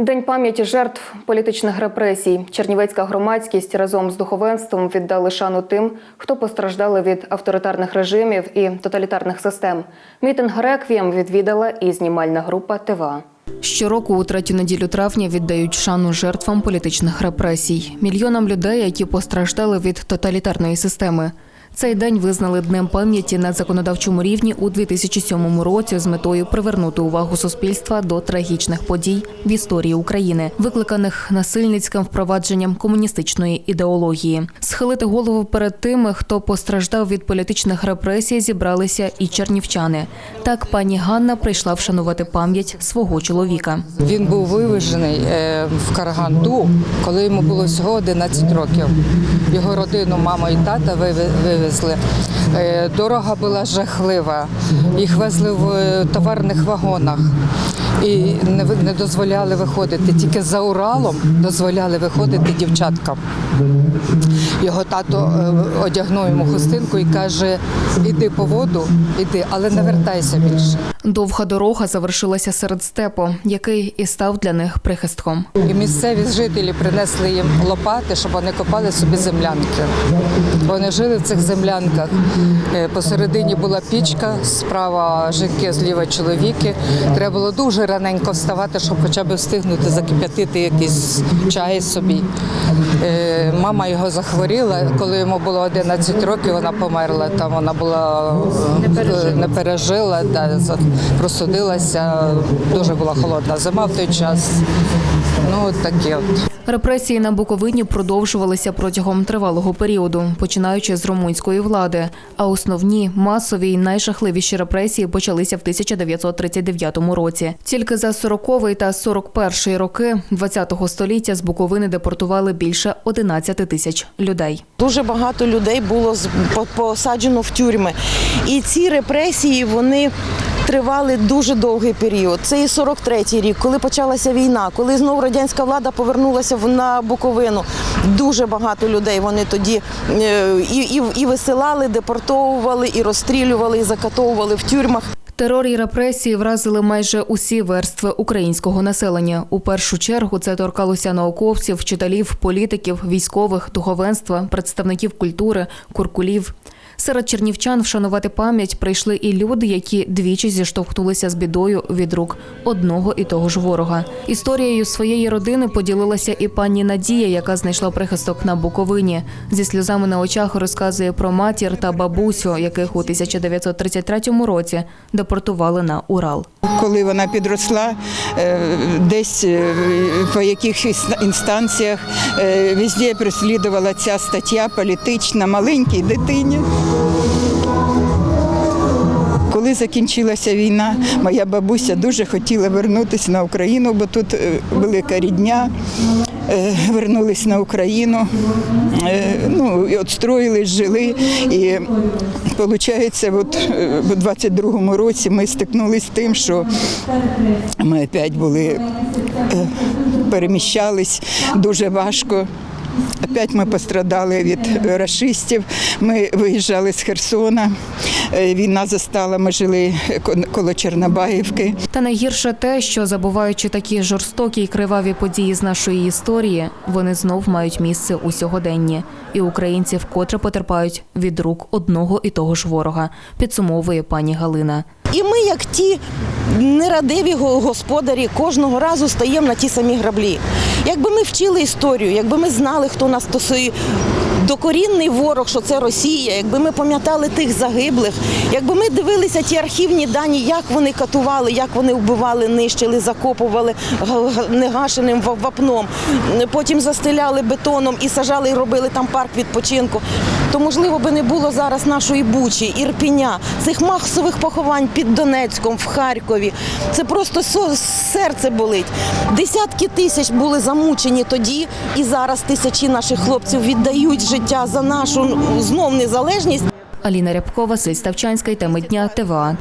День пам'яті жертв політичних репресій. Чернівецька громадськість разом з духовенством віддали шану тим, хто постраждали від авторитарних режимів і тоталітарних систем. Мітинг реквієм відвідала і знімальна група ТВА. Щороку у третю неділю травня віддають шану жертвам політичних репресій, мільйонам людей, які постраждали від тоталітарної системи. Цей день визнали днем пам'яті на законодавчому рівні у 2007 році з метою привернути увагу суспільства до трагічних подій в історії України, викликаних насильницьким впровадженням комуністичної ідеології. Схилити голову перед тими, хто постраждав від політичних репресій, зібралися і чернівчани. Так пані Ганна прийшла вшанувати пам'ять свого чоловіка. Він був вивезений е, в Караганду, коли йому було всього 11 років. Його родину, мама і тата виве- вивезли. Е, Дорога була жахлива. Їх везли в е, товарних вагонах і не не дозволяли виходити. Тільки за Уралом дозволяли виходити дівчаткам. Його тато е, одягнув йому хустинку і каже: іди по воду, іди, але не вертайся більше. Довга дорога завершилася серед степу, який і став для них прихистком. І місцеві жителі принесли їм лопати, щоб вони копали собі землянки. Вони жили в цих землянках. Е, Посередині була пічка, справа жінки, зліва чоловіки. Треба було дуже раненько вставати, щоб хоча б встигнути закип'ятити якийсь чай собі. Е, Мама його захворіла, коли йому було 11 років, вона померла. Там вона була е, не пережила, да, за- простудилася. Дуже була холодна зима в той час. Ну, от таке от. Репресії на Буковині продовжувалися протягом тривалого періоду, починаючи з румунської влади. А основні масові й найжахливіші репресії почалися в 1939 році. Тільки за 40-й та 41-й роки ХХ століття з Буковини депортували більше 11 тисяч людей. Дуже багато людей було з- по- посаджено в тюрми. І ці репресії вони тривали дуже довгий період. Це і 43-й рік, коли почалася війна, коли знову радянська влада повернулася на Буковину. Дуже багато людей вони тоді е, і, і, і висилали, депортовували, і розстрілювали, і закатовували в тюрмах. Терор і репресії вразили майже усі верстви українського населення. У першу чергу це торкалося науковців, вчителів, політиків, військових, духовенства, представників культури, куркулів. Серед чернівчан вшанувати пам'ять прийшли і люди, які двічі зіштовхнулися з бідою від рук одного і того ж ворога. Історією своєї родини поділилася і пані Надія, яка знайшла прихисток на Буковині. Зі сльозами на очах розказує про матір та бабусю, яких у 1933 році депортували на Урал. Коли вона підросла, е, десь е, по якихось інстанціях е, везде переслідувала ця стаття політична маленькій дитині. Коли закінчилася війна, моя бабуся дуже хотіла вернутися на Україну, бо тут е, велика рідня. Е, Вернулись на Україну, Е, ну, і отстроїлись, жили. І виходить, от в 22-му році ми стикнулися з тим, що ми опять були, переміщались дуже важко. Опять ми пострадали від рашистів. Ми виїжджали з Херсона. Е, Війна застала, ми жили коло Чорнобаївки. Та найгірше те, що забуваючи такі жорстокі й криваві події з нашої історії, вони знов мають місце у сьогоденні, і українці вкотре потерпають від рук одного і того ж ворога, підсумовує пані Галина. І ми, як ті нерадиві го- господарі, кожного разу стаємо на ті самі граблі. Якби ми вчили історію, якби ми знали, хто нас стосує. Докорінний ворог, що це Росія, якби ми пам'ятали тих загиблих, якби ми дивилися ті архівні дані, як вони катували, як вони вбивали, нищили, закопували га- га- негашеним вапном, потім застеляли бетоном і сажали, і робили там парк відпочинку, то можливо би не було зараз нашої Бучі, Ірпіня, цих масових поховань під Донецьком, в Харкові. Це просто серце болить. Десятки тисяч були замучені тоді, і зараз тисячі наших хлопців віддають життя за нашу знов незалежність. Аліна Рябкова, Ставчанська, теми дня ТВА.